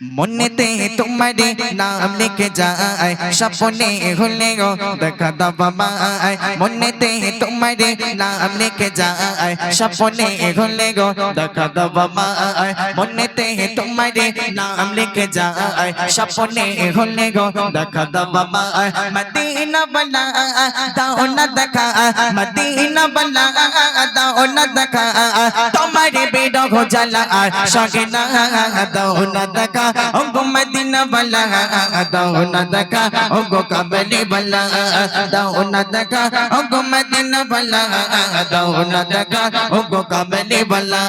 মনেতে তোমারে নাম লিখে যায় স্বপ্নে হলে গো দেখা দাও বাবা মনেতে তোমারে নাম লিখে যায় স্বপ্নে হলে গো দেখা দাও বাবা মনেতে তোমারে নাম লিখে যায় স্বপ্নে হলে গো দেখা দাও বাবা মদিনা বলা দাও না দেখা মদিনা বলা দাও না দেখা তোমারে বেড়ো গো জ্বালা সঙ্গে না দাও না দেখা ও গো মদিনা বলা দাও না দেখা ও গো কাবলি বলা দাও না দেখা ও গো মদিনা বলা দাও না দেখা ও গো কাবলি বলা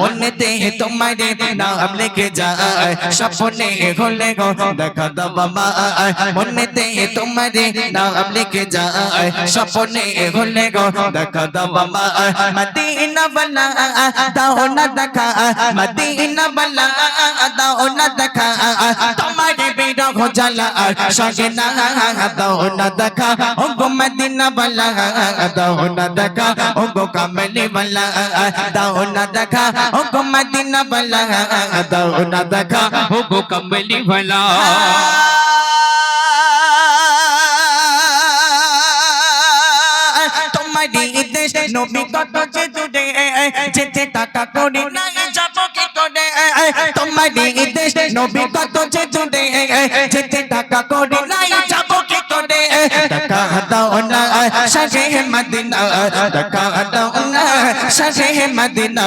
মনেতে তোমারে নাম লিখে যায় স্বপ্নে হলে গো দেখা দাও বাবা মনেতে তোমারে নাম লিখে যায় স্বপ্নে হলে গো দেখা দাও বাবা মদিনা বালা দাও না দেখা মদিনা বালা দাও না দেখা তোমার বিরহ জ্বালা সঙ্গে না দাও না দেখা ও গো মদিনা বালা দাও না দেখা ও গো কামলি বালা দাও না দেখা ও গো মদিনা বালা দাও না দেখা ও গো কামলি বালা তোমার দেশ নবী কত যে দূরে যেতে টাকা করে নাই যাব কি করে তোমারি দেশ নবী কত যে দূরে যেতে টাকা করে নাই যাব কি করে টাকা দাও না শাহে মদিনা, টাকা দাও না শাহে মদিনা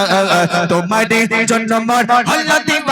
তোমারি জন্য মর হল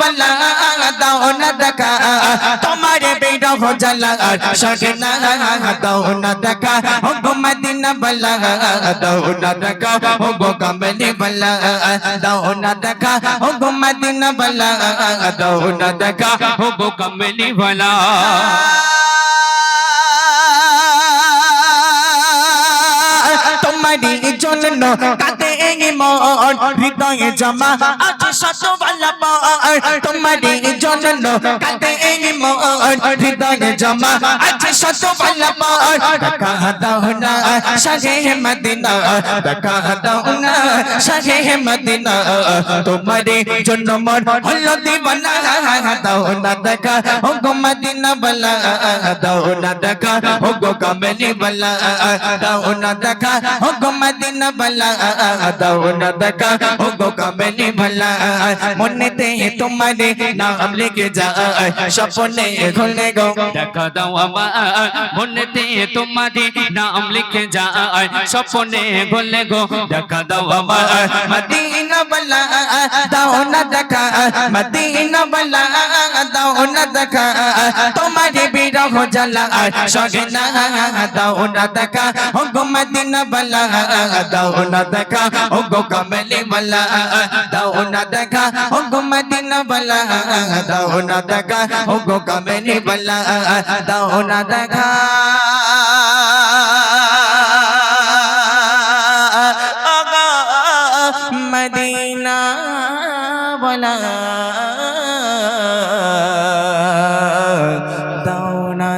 বালা, দাও না দেখা। তোমার বেরহ জ্বালা সকে না, দাও না দেখা। হব মদিনা বালা, দাও না দেখা। হব কামলি বালা, দাও না দেখা। হব মদিনা বালা, দাও না দেখা। হব কামলি বালা। তোমারই জন্য কাতে কাঁদে মন হৃদয়ে জমা আজ শতবালা বল্লভ তোমারই জন্য কাতে মন হৃদয়ে জমা আজ শত বল্লভ দেখা দাও না, শাহে মদিনা। দেখা দাও না, শাহে মদিনা। তোমারি জন্য মন হলো দিবানা। দাও না দেখা ও গো মদিনা বলা। দাও না দেখা ও গো কামলি বলা। দাও না দেখা ও গো মদিনা বলা। দাও না দেখা ও গো কামলি বলা। মনেতে তোমারে নাম লিখে যায়, স্বপ্নে খুলে গো। দেখা দাও আমার মনেতে তোমারি নাম লিখে যায় স্বপ্নে গোলে গো দেখা দাও আমার মদিনা বলা দাও না দেখা মদিনা বলা দাও না দেখা তোমারে বিরহ জ্বালা সগে না দাও না দেখা ও গো মদিনা বলা দাও না দেখা ও গো কমলি বলা দাও না দেখা ও গো মদিনা বলা দাও না দেখা ও গো কমলি বলা দাও না দেখা মদিনা বলা দাও না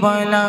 বলা